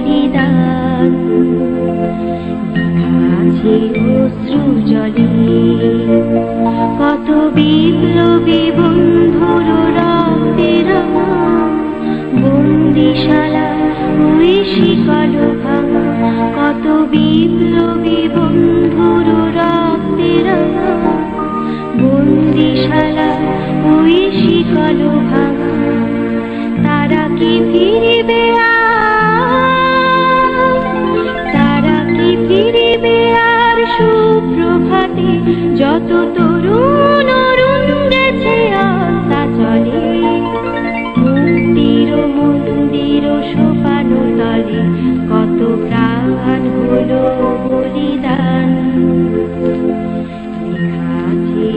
বলিদান। আছে অশ্রু জলে, কত বিপ্লবী বন্ধুর রক্তের বন্দিশালা ওই শিকল ভাঙা, কত বিপ্লবী বন্ধুর রক্তের বন্দিশালা ওই শিকল যত তরুণ অরুণ গেছে আস্থা চলে। মন্দির মন্দির সোপানো তলে, কত প্রাণ হলো বলিদান। আছে